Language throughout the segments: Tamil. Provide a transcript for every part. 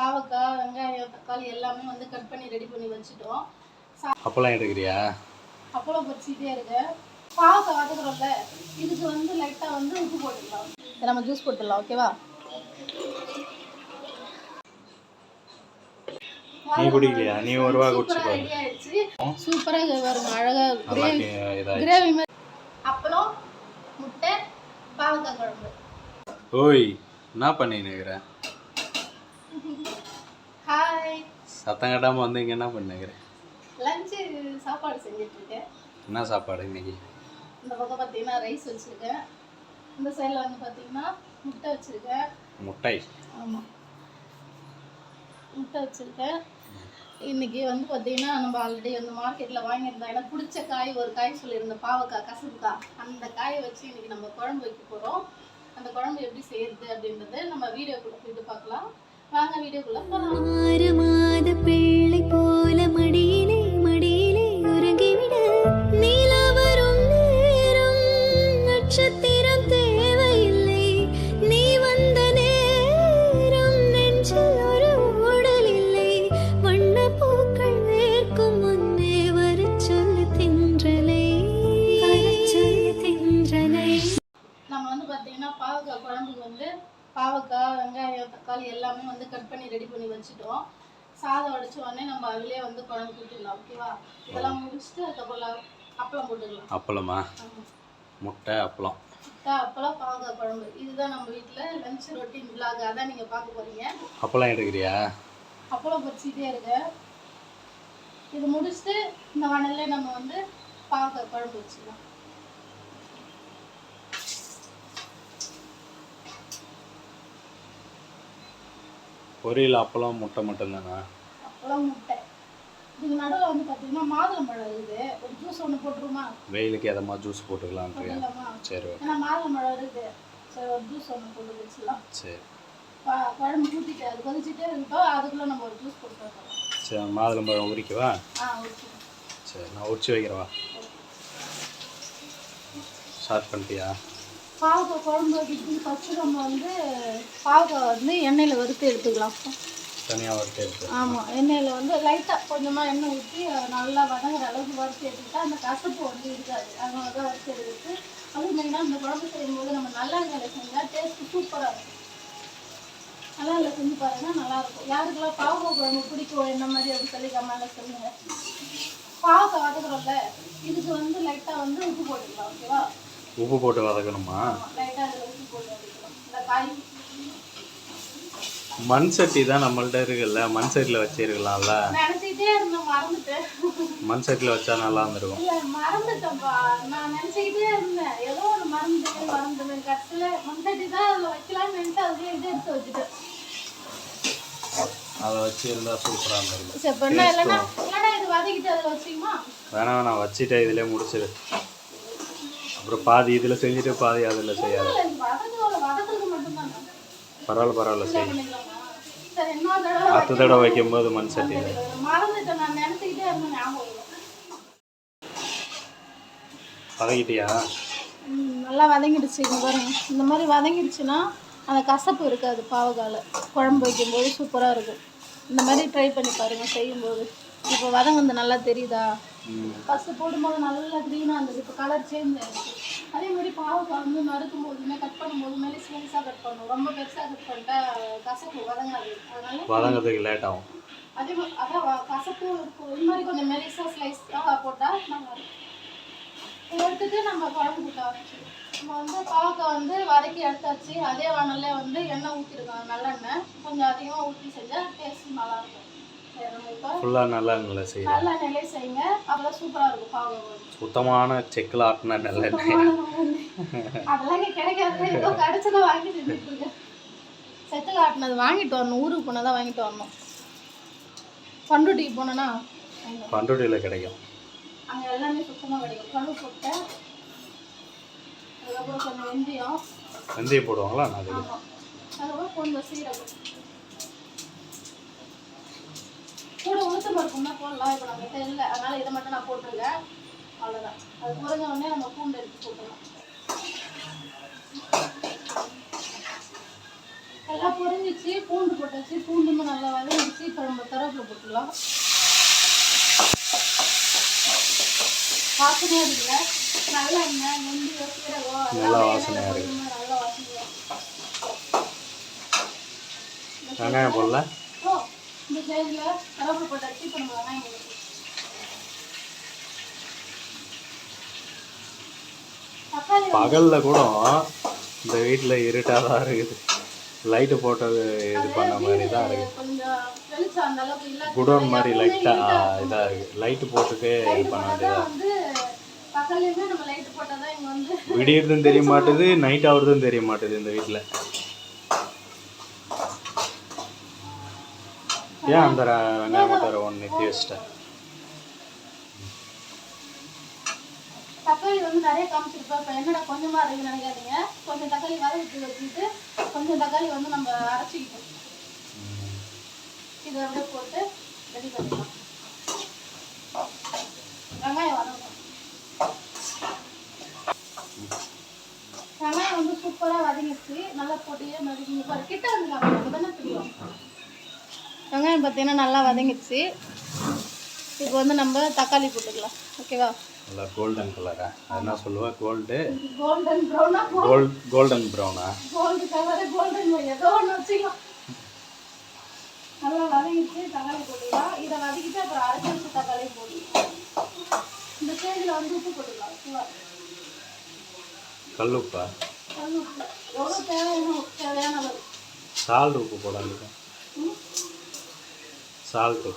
பாவக்காய் வெங்காயம் தக்காளி எல்லாமே வந்து கட் பண்ணி ரெடி பண்ணி வச்சுட்டோம். அப்பெல்லாம் எடுக்கிறியா? அப்பளம் பொரிச்சிட்டே இருக்கு பாவக்காய் வதக்குறோம்ல இதுக்கு வந்து லைட்டாக வந்து உப்பு போட்டுக்கலாம். நம்ம ஜூஸ் போட்டுடலாம் ஓகேவா நீ குடிக்கலையா? நீ ஒரு ரூபா குடிச்சு சூப்பராக பாரு ரெடி ஆயிடுச்சு சூப்பராக வருங்க அழகா கிரேவி கிரேவி மாதிரி அப்பளம் முட்டை பாவக்காய் குழம்பு. ஓய் என்ன பண்ணினுக்கிற ஹாய் சத்தம் கட்டாமல் வந்து இங்கே என்ன பண்ணுகிற லஞ்சு சாப்பாடு செஞ்சுட்டு இருக்கேன் என்ன சாப்பாடு இன்னைக்கு? இந்த பக்கம் பார்த்தீங்கன்னா ரைஸ் வச்சுருக்கேன். இந்த சைடில் வந்து பார்த்தீங்கன்னா முட்டை வச்சுருக்கேன். முட்டை? ஆமாம் முட்டை வச்சுருக்கேன். இன்னைக்கு வந்து பார்த்தீங்கன்னா நம்ம ஆல்ரெடி வந்து மார்க்கெட்டில் வாங்கியிருந்தோம் எனக்கு பிடிச்ச காய் ஒரு காய் சொல்லியிருந்தேன் பாவக்காய் கசப்புக்காய். அந்த காயை வச்சு இன்னைக்கு நம்ம குழம்பு வைக்க போகிறோம் அந்த குழம்பு எப்படி செய்யறது அப்படின்றத நம்ம வீடியோக்குள்ளே போயிட்டு பார்க்கலாம். வாங்க வீடியோக்குள்ளே போகலாம் ஆறு மாத பிள்ளை போல மடியிலே மடியிலே உறங்கிவிட. நிலா வரும் நேரம் நட்சத்திரம் தேவையில்லை. நீ வந்த நேரம் நெஞ்சில் ஒரு ஊடல் இல்லை. வண்ண பூக்கள் வேர்க்கும் முன்னே வரச் சொல்லு தென்றலை. சொல்லு தென்றலை. நம்ம வந்து பார்த்தீங்கன்னா பாவக்காய் குழம்புக்கு வந்து பாவக்காய் வெங்காயம் தக்காளி எல்லாமே வந்து கட் பண்ணி ரெடி பண்ணி வச்சுட்டோம். சாதம் வடிச்ச உடனே நம்ம அதுலேயே வந்து குழம்பு கூட்டிடலாம் ஓகேவா இதெல்லாம் முடிச்சுட்டு அதுக்கப்புறம் அப்பளம் போட்டுக்கலாம். அப்பளமா? முட்டை அப்பளம். முட்டை அப்பளம் பாவக்காய் குழம்பு. இதுதான் நம்ம வீட்டில் லஞ்ச் ரொட்டீன் விலாக் அதான் நீங்கள் பார்க்க போகிறீங்க அப்பளம் எடுக்கிறியா? அப்பளம் பொரிச்சிட்டே இருக்கு. இது முடிச்சுட்டு இந்த வனல்ல நம்ம வந்து பாவக்காய் குழம்பு வச்சுக்கலாம். பொரியல் அப்பளம் முட்டை மட்டும்தானா? அப்பளம் முட்டை. இதுக்கு நடுவில் வந்து பார்த்தீங்கன்னா மாதுளம்பழம் இருக்குது. ஒரு ஜூஸ் ஒன்று போட்டுருமா? வெயிலுக்கு எதமா ஜூஸ் போட்டுடலாமா சரி ஏன்னா மாதுளம்பழம் இருக்குது சரி ஒரு ஜூஸ் ஒன்று போட்டு வச்சுக்கலாம் சரி. குழம்பு ஊற்றிட்டு அது கொதிச்சுட்டே இருக்கட்டும். அதுக்குள்ளே நம்ம ஒரு ஜூஸ் போட்டு சரி மாதுளம்பழம் உரிக்கவா? ஆ சரி நான் உரிச்சு வைக்கிறவா ஸ்டார்ட் பண்ணிட்டியா? பாவக்காய் குழம்பு வைக்கிறதுக்கு ஃபஸ்ட்டு நம்ம வந்து பாவக்காய் வந்து எண்ணெயில் வறுத்து எடுத்துக்கலாம். தனியாக வறுத்து எடுத்து. ஆமாம் எண்ணெயில் வந்து லைட்டாக கொஞ்சமாக எண்ணெய் ஊற்றி நல்லா வதங்குற அளவுக்கு வறுத்து எடுத்துக்கிட்டா அந்த கசப்பு வந்து இருக்காது. அதனால தான் வறுத்து எடுத்து அதுவும் மெயினாக இந்த குழம்பு செய்யும்போது நம்ம நல்லெண்ணெயில் செஞ்சால் டேஸ்ட்டு சூப்பராக இருக்கும். நல்லெண்ணெயில் செஞ்சு பாருங்கள் நல்லாயிருக்கும் யாருக்கெல்லாம் பாவக்காய் குழம்பு பிடிக்கும் என்ன மாதிரி அப்படி சொல்லி கம்மால சொல்லுங்கள் பாவக்காய் வதக்குறோம்ல இதுக்கு வந்து லைட்டாக வந்து உப்பு போட்டுக்கலாம் ஓகேவா உப்பு போட்டு வதக்கணுமா? மண் சட்டி தான் நம்மள்ட்ட இருக்குல்ல மண் சட்டியில் வச்சிருக்கலாம்ல. மண் சட்டியில் வச்சா நல்லா இருந்திருக்கும். அதை வச்சு இருந்தா சூப்பராக இருந்திருக்கும். வேணாம் வேணாம். வச்சுட்டேன் இதிலே முடிச்சிடு. அப்புறம் பாதி இதில் செஞ்சுட்டு பாதி அதில் செய்யாது. பரவாயில்ல பரவாயில்ல செய் பண்ணிக்கலாமா? சரி இன்னொரு தடவை அடுத்த தடவை வைக்கும்போது மண் சட்டியில் ம், நல்லா வதங்கிடுச்சு இங்க பாருங்க. இந்த மாதிரி வதங்கிடுச்சுன்னா அந்த கசப்பு இருக்காது பாவக்காயில் குழம்பு வைக்கும்போது சூப்பராக இருக்கும். இந்த மாதிரி ட்ரை பண்ணி பாருங்க செய்யும்போது. இப்போ வதங்குனது நல்லா தெரியுதா? ஃபஸ்ட்டு போடும்போது நல்லா க்ரீனாக இருந்தது. இப்போ கலர் சேஞ்ச் ஆயிடுச்சு. அதே மாதிரி பாவக்காய் வந்து நறுக்கும் போதுமே கட் பண்ணும்போது மெலிஸ் மெலிஸாக கட் பண்ணணும் ரொம்ப பெருசாக கட் பண்ணிட்டா கசப்பு வதங்காது. அதனால வதங்கிறதுக்கு லேட் ஆகும். அதே மாதிரி அதான் இருக்கும் இது மாதிரி கொஞ்சம் மெலிஸாக ஸ்லைஸ் போட்டால் நல்லா இருக்கும் எடுத்துட்டு நம்ம குழம்பு கூட்ட ஆரம்பிச்சிடும் நம்ம வந்து பாவக்காய் வந்து வதக்கி எடுத்தாச்சு. அதே வானல்ல வந்து எண்ணெய் ஊற்றிருக்கோம் நல்லெண்ணெய். கொஞ்சம் அதிகமாக ஊற்றி செஞ்சால் டேஸ்ட் நல்லாயிருக்கும் ஃபுல்லாக நல்லா இல்லை செய்யலாம் நல்ல நிலை செய்யுங்க. அப்பதான் சூப்பரா இருக்கும் பாவக்காய் சுத்தமான செக்கில் ஆட்டின நல்லெண்ணெய் அதெல்லாம் கிடைக்காது. ஏதோ கிடைச்சதை வாங்கி செஞ்சுட்டு இருக்கேன் செட்டில் ஆட்டினது வாங்கிட்டு வரணும். ஊருக்கு போனால் தான் வாங்கிட்டு வரணும். பண்டுட்டிக்கு போனேன்னா பண்ருட்டியில் கிடைக்கும். அங்கே எல்லாமே சுத்தமாக கிடைக்கும். கழு போட்டேன் அதுக்கப்புறம் கொஞ்சம் வெந்தயம். வெந்தயம் போடுவாங்களா? நான் அதுக்கப்புறம் கொஞ்சம் சீரகம் கூட உளுத்தம் பருப்புன்னா போடலாம். இப்போ நம்மகிட்ட இல்லை. அதனால இதை மட்டும் நான் போட்டிருக்கேன். அவ்வளோதான் அது குறைஞ்ச உடனே நம்ம பூண்டு எடுத்து போட்டுடலாம். எல்லாம் பொரிஞ்சிச்சு. பூண்டு போட்டாச்சு. பூண்டுமே நல்லா வதங்கிச்சு இப்போ நம்ம கருவேப்பிலை போட்டுக்கலாம். வாசனையாக இருக்குல்ல நல்ல எண்ணெய் வெந்தயோ சீரகம் நல்லா எல்லாம் வாசனையா எண்ணெயில இருக்கு. போடும்போது நல்ல வாசனையா வெங்காயம் போடல? இந்த சைடில் கருவேப்பிலை போட்டாச்சு இப்போ நம்ம வெங்காயம் பகலில் கூட இந்த வீட்டில் இருட்டாக தான் இருக்குது. லைட்டு போட்டது இது பண்ண மாதிரி தான் இருக்குது. குடோன் மாதிரி லைட்டாக இதாக இருக்குது லைட்டு போட்டுட்டு இது பண்ண வேண்டியதா வந்து பகல்லையுமே நம்ம லைட் போட்டாதான் இங்க வந்து விடியறதும் தெரிய மாட்டுது நைட் ஆகுறதும் தெரிய மாட்டுது இந்த வீட்டில் ஏன் அந்த ர- வெங்காயம் மட்டும் தக்காளி வந்து நிறைய காமிச்சிருப்பேன் இப்போ என்னடா கொஞ்சமா இருக்குன்னு நினைக்காதீங்க. கொஞ்சம் தக்காளி வதக்கிட்டு வச்சுட்டு கொஞ்சம் தக்காளி வந்து நம்ம அரைச்சிக்கிட்டோம். இதை வந்து போட்டு ரெடி பண்ணிக்கலாம். வெங்காயம் வதங்கணும் வெங்காயம் வந்து சூப்பராக வதங்கிடுச்சு. நல்லா போட்டியே நறுக்கிங்க பாரு கிட்ட வந்து நமக்கு தானே தெரியும். வெங்காயம் பார்த்தீங்கன்னா நல்லா வதங்கிடுச்சு. இப்போ வந்து நம்ம தக்காளி போட்டுக்கலாம். ஓகேவா? நல்லா கோல்டன் கலரா என்ன சொல்லுவா? கோல்டு கோல்டன் ப்ரௌனா கோல்ட் கோல்டன் ப்ரௌனா கோல்டு கலரு கோல்டன் ஏதோ ஒன்று வச்சுக்கலாம். நல்லா வதங்கிட்டு தக்காளி போட்டுக்கலாம். இதை வதக்கிட்டு அப்புறம் அரைச்சி வச்ச தக்காளியும் போட்டுக்கலாம். இந்த ஸ்டேஜில் வந்து உப்பு போட்டுக்கலாம். உப்புவா கல் உப்பா? கல் உப்பு. எவ்வளோ தேவையான தேவையான அளவு சால்ட் உப்பு போடாது? சால்ட்டு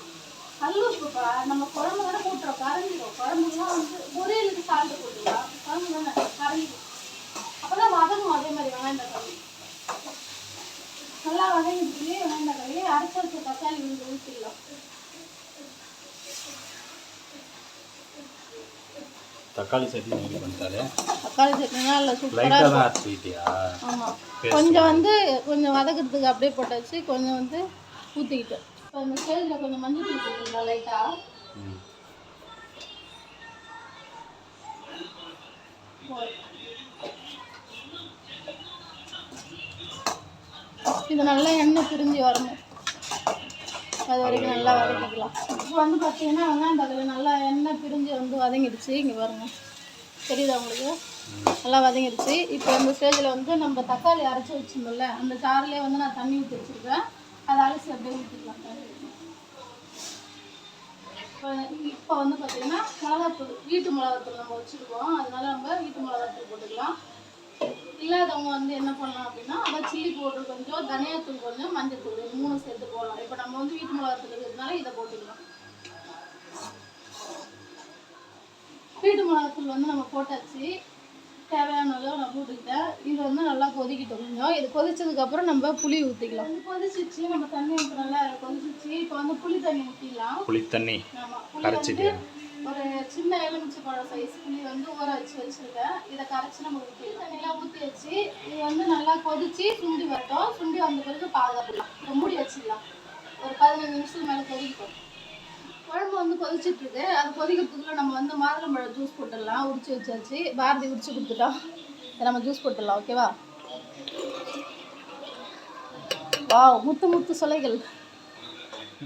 நல்லா வதங்கிடுச்சு வெங்காயம் தக்காளி அரைச்சி வச்ச தக்காளி வந்து ஊற்றிடலாம் தக்காளி சட்னி ரெடி பண்ணிட்டாலே? தக்காளி சட்னினா இல்லை சூப்பராக தான் அரைச்சிக்கிட்டியா ஆமாம் கொஞ்சம் வந்து கொஞ்சம் வதக்கிறதுக்கு அப்படியே போட்டாச்சு. கொஞ்சம் வந்து ஊற்றிக்கிட்டு இப்போ இந்த ஸ்டேஜில் கொஞ்சம் மஞ்சள் தூள் போட்டுக்கலாம் லைட்டாக இது நல்லா எண்ணெய் பிரிஞ்சு வரணும். அது வரைக்கும் நல்லா வதக்கிக்கலாம். இப்போ வந்து பார்த்தீங்கன்னா வெங்காயம் தக்காளி நல்லா எண்ணெய் பிரிஞ்சு வந்து வதங்கிடுச்சு. இங்கே பாருங்க. தெரியுதா உங்களுக்கு? நல்லா வதங்கிடுச்சு. இப்போ இந்த ஸ்டேஜில் வந்து நம்ம தக்காளி அரைச்சி வச்சிருந்தோம்ல அந்த சாறுலேயே வந்து நான் தண்ணி ஊற்றி வச்சுருக்கேன். அதை அரைச்சி அப்படியே ஊற்றிக்கலாம் இப்போ இப்போ வந்து பார்த்தீங்கன்னா மிளகாத்தூள் வீட்டு மிளகாத்தூள் நம்ம வச்சுருக்கோம் அதனால நம்ம வீட்டு மிளகாத்தூள் போட்டுக்கலாம் இல்லாதவங்க வந்து என்ன பண்ணலாம் அப்படின்னா அதான் சில்லி பவுடர் கொஞ்சம் தனியாத்தூள் கொஞ்சம் மஞ்சள் தூள் மூணு சேர்த்து போடலாம் இப்போ நம்ம வந்து வீட்டு மிளகாத்தூள் இருக்கிறதுனால இதை போட்டுக்கலாம் வீட்டு மிளகாத்தூள் வந்து நம்ம போட்டாச்சு தேவையான அளவு நான் போட்டுக்கிட்டேன் இது வந்து நல்லா கொதிக்கிட்டு கொஞ்சம் இது கொதிச்சதுக்கப்புறம் நம்ம புளி ஊற்றிக்கலாம் இது கொதிச்சிச்சு நம்ம தண்ணி ஊற்றி நல்லா கொதிச்சிச்சு. இப்போ வந்து புளி தண்ணி ஊற்றிடலாம் புளி தண்ணி ஆமா புளி வந்து கரைச்சிட்டியா? ஒரு சின்ன எலுமிச்சை பழம் சைஸ் புளி வந்து ஊற வச்சு வச்சிருக்கேன். இதை கரைச்சி நம்ம ஊற்றி தண்ணியெல்லாம் ஊற்றி வச்சு இது வந்து நல்லா கொதிச்சு சுண்டி வரட்டும். சுண்டி வந்த பிறகு இப்போ மூடி வச்சிடலாம். ஒரு பதினஞ்சு நிமிஷத்துக்கு மேலே கொதிக்கட்டும். குழம்பு வந்து கொதிச்சிட்டு இருக்கு அது கொதிக்கிறதுக்குள்ள நம்ம வந்து மாதுளம்பழம் ஜூஸ் போட்டுடலாம். உரிச்சு வச்சாச்சு. பாரதி உரிச்சு கொடுத்துட்டோம் நம்ம ஜூஸ் போட்டுடலாம் ஓகேவா வாவ் முத்து முத்து சொலைகள்.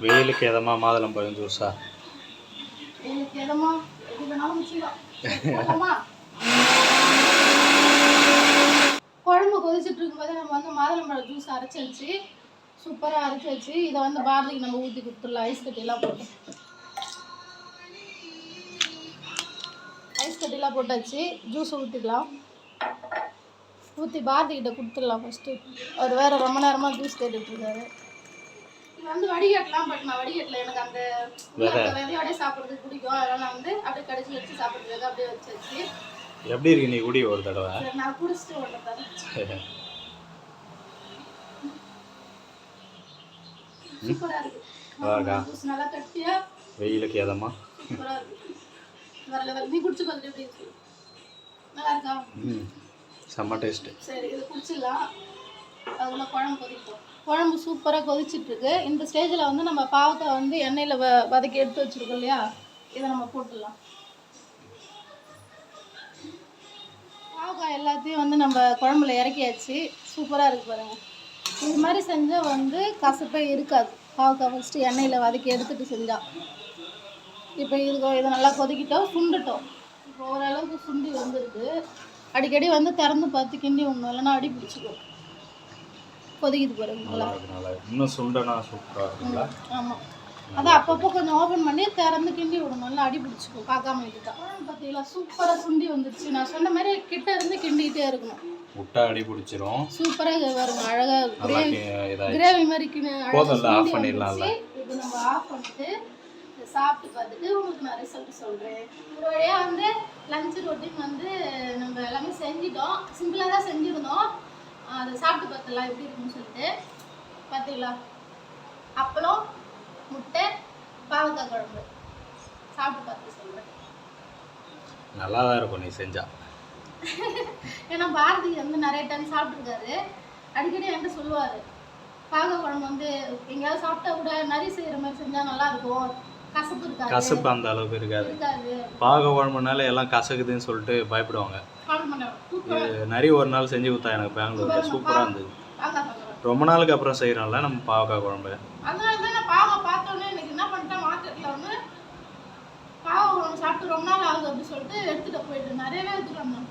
வெயிலுக்கு எதமா மாதுளம் பழம் ஜூஸா எனக்கு எதமா? எது வேணாலும் வச்சுக்கலாம். போலாமா? குழம்பு கொதிச்சுட்டு இருக்கும்போது நம்ம வந்து மாதுளம்பழம் ஜூஸ் அரைச்சி வச்சு சூப்பராக அரைச்சி வச்சு இதை வந்து பாரதிக்கு நம்ம ஊற்றி கொடுத்துடலாம். ஐஸ் கட்டியெல்லாம் போட்டு. ஐஸ் கட்டியெல்லாம் போட்டாச்சு. ஜூஸ் ஊற்றிக்கலாம் ஊற்றி பாரதிக்கிட்ட கொடுத்துடலாம் ஃபஸ்ட்டு அவர் வேறு ரொம்ப நேரமாக ஜூஸ் கேட்டுட்ருக்காரு வந்து வடிகட்டலாம் பட் நான் வடிகட்டல. எனக்கு அந்த விதை. அந்த விதையோடய சாப்பிட்றதுக்கு பிடிக்கும். அதனால நான் வந்து அப்படியே கடிச்சு வச்சு சாப்பிட்றதுக்கு அப்படியே வச்சு வச்சு எப்படி இருக்கு நீ குடி ஒரு தடவை? நான் குடிச்சிட்டு ஓட்டேன் சூப்பராக இருக்கு. அழகா. ஜூஸ் நல்லா கட்டியா? வெயிலுக்கு எதமா சூப்பராக இருக்கு. வேற லெவல் நீ குடிச்சு பார்த்துட்டு எப்படி இருக்கு நல்லா இருக்கா? ம். செம்ம டேஸ்ட்டு சரி இது குடிச்சிடலாம். அதுக்குள்ள குழம்பு கொதிக்கும். குழம்பு சூப்பராக கொதிச்சிட்டு இருக்கு இந்த ஸ்டேஜில் வந்து நம்ம பாவக்காய் வந்து எண்ணெயில் வ வதக்கி எடுத்து வச்சிருக்கோம் இல்லையா? இதை நம்ம போட்டுடலாம். பாவக்காய் எல்லாத்தையும் வந்து நம்ம குழம்புல இறக்கியாச்சு. சூப்பராக இருக்கு பாருங்க. இது மாதிரி செஞ்சால் வந்து கசப்பே இருக்காது. பாவக்காய் ஃபஸ்ட்டு எண்ணெயில் வதக்கி எடுத்துட்டு செஞ்சா. இப்போ இது இதை நல்லா கொதிக்கிட்டோம் சுண்டுட்டோம். இப்போ ஓரளவுக்கு சுண்டி வந்துருக்கு. அடிக்கடி வந்து திறந்து பார்த்து கிண்டி விடணும் இல்லைன்னா அடி பிடிச்சிக்கும். கொதிக்குது பாருங்க நல்லா நல்லா. இருக்கு நல்லா இருக்கு இன்னும் சுண்டனா சூப்பராக ஆமாம் அதான் அப்பப்போ கொஞ்சம் ஓப்பன் பண்ணி திறந்து கிண்டி விடணும் நல்லா அடி பிடிச்சிக்கும் பார்க்காம இதுதான் பார்த்தீங்களா சூப்பராக சுண்டி வந்துருச்சு. நான் சொன்ன மாதிரி கிட்ட இருந்து கிண்டிக்கிட்டே இருக்கணும். முட்டை அடி பிடிச்சிரும். சூப்பராக வருங்க அழகாக கிரேவி மாதிரி கிண போதும்ல, off பண்ணிடலாம்ல. இப்போ நம்ம ஆஃப் பண்ணிட்டு சாப்பிட்டு பார்த்துட்டு உங்களுக்கு நான் ரிசல்ட் சொல்கிறேன் ஒரு வழியாக வந்து லஞ்ச் ரொட்டீன் வந்து நம்ம எல்லாமே செஞ்சிட்டோம். சிம்பிளாக தான் செஞ்சுருந்தோம். அதை சாப்பிட்டு பார்த்துலாம் எப்படி இருக்குன்னு சொல்லிட்டு. பார்த்தீங்களா? அப்பளம் முட்டை பாவக்காய் குழம்பு. சாப்பிட்டு பார்த்து சொல்கிறேன் நல்லா தான் இருக்கும் நீ செஞ்சா. ஏன்னா பாரதி வந்து நிறைய டைம் சாப்பிட்ருக்காரு அடிக்கடி என்கிட்ட சொல்லுவார். பாக குழம்பு வந்து எங்கேயாவது சாப்பிட்டா கூட நரி செய்கிற மாதிரி செஞ்சால் நல்லா இருக்கும். கசப்பு அந்த அளவுக்கு இருக்காது. பாக குழம்புனால எல்லாம் கசக்குதுன்னு சொல்லிட்டு பயப்படுவாங்க. நிறைய ஒரு நாள் செஞ்சு கொடுத்தா எனக்கு பெங்களூர்ல சூப்பராக இருந்தது. ரொம்ப நாளுக்கு அப்புறம் செய்கிறோம்ல நம்ம பாவக்காய் குழம்பு. அதனால தான் நான் பாவை பார்த்தோன்னே எனக்கு என்ன பண்ணிட்டேன் மார்க்கெட்டில் வந்து பாவை குழம்பு சாப்பிட்டு ரொம்ப நாள் ஆகுது அப்படின்னு சொல்லிட்டு எடுத்துகிட்டு போயிட்டு நிறையவே எடுத்துகிட்டு வந்தேன்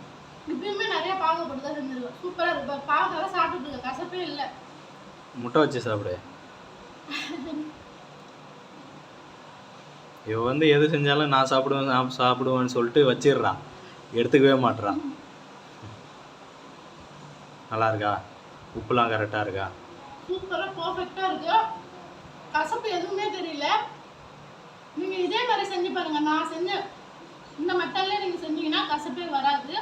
இப்பயுமே நிறைய பாகப்பட்டு தான் செஞ்சிருக்கேன் சூப்பராக இருக்கு பாவக்காய் சாப்பிட்டுட்டு இருக்கேன் கசப்பே இல்லை. முட்டை வச்சு சாப்பிடு. இவ வந்து எது செஞ்சாலும் நான் சாப்பிடுவேன் நான் சாப்பிடுவேன்னு சொல்லிட்டு வச்சிடுறான். எடுத்துக்கவே மாட்டுறான் நல்லா இருக்கா? உப்புலாம் கரெக்டாக இருக்கா? சூப்பராக பர்ஃபெக்டாக இருக்கு. கசப்பு எதுவுமே தெரியல. நீங்கள் இதே மாதிரி செஞ்சு பாருங்கள் நான் செஞ்ச இந்த மெத்தட்ல நீங்கள் செஞ்சீங்கன்னா கசப்பே வராது.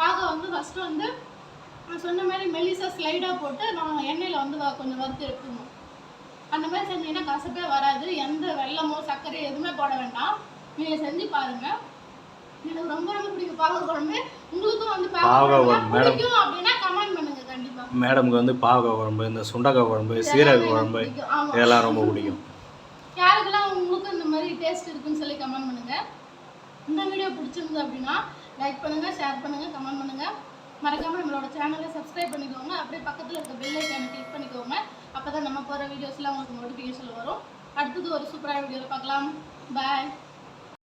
பாக வந்து ஃபஸ்ட்டு வந்து நான் சொன்ன மாதிரி மெலிசா ஸ்லைடாக போட்டு நான் எண்ணெயில் வந்து கொஞ்சம் வறுத்து எடுத்துக்கணும். அந்த மாதிரி செஞ்சீங்கன்னா கசப்பே வராது. எந்த வெல்லமோ சர்க்கரை எதுவுமே போட வேண்டாம். நீங்கள் செஞ்சு பாருங்க. எனக்கு ரொம்ப ரொம்ப பிடிக்கும். பாக குழம்பு. உங்களுக்கும் வந்து பாவக்காய் குழம்பு. பிடிக்கும் அப்படின்னா கமெண்ட் பண்ணுங்க கண்டிப்பாக மேடம்க்கு வந்து பாவக்காய் குழம்பு இந்த சுண்டக்காய் குழம்பு சீரக குழம்பு இதெல்லாம் ரொம்ப பிடிக்கும். யாருக்கெல்லாம் உங்களுக்கும் இந்த மாதிரி டேஸ்ட் இருக்குன்னு சொல்லி கமெண்ட் பண்ணுங்க. இந்த வீடியோ பிடிச்சிருந்தது அப்படின்னா லைக் பண்ணுங்க ஷேர் பண்ணுங்க கமெண்ட் பண்ணுங்க. மறக்காம நம்மளோட சேனலை சப்ஸ்கிரைப் பண்ணிக்கோங்க. அப்படியே பக்கத்தில் இருக்க பெல் ஐக்கானை கிளிக் பண்ணிக்கோங்க. அப்பதான் நம்ம போகிற வீடியோஸ்லாம் உங்களுக்கு நோட்டிஃபிகேஷன் வரும். அடுத்தது ஒரு சூப்பரான வீடியோவில் பார்க்கலாம். பாய்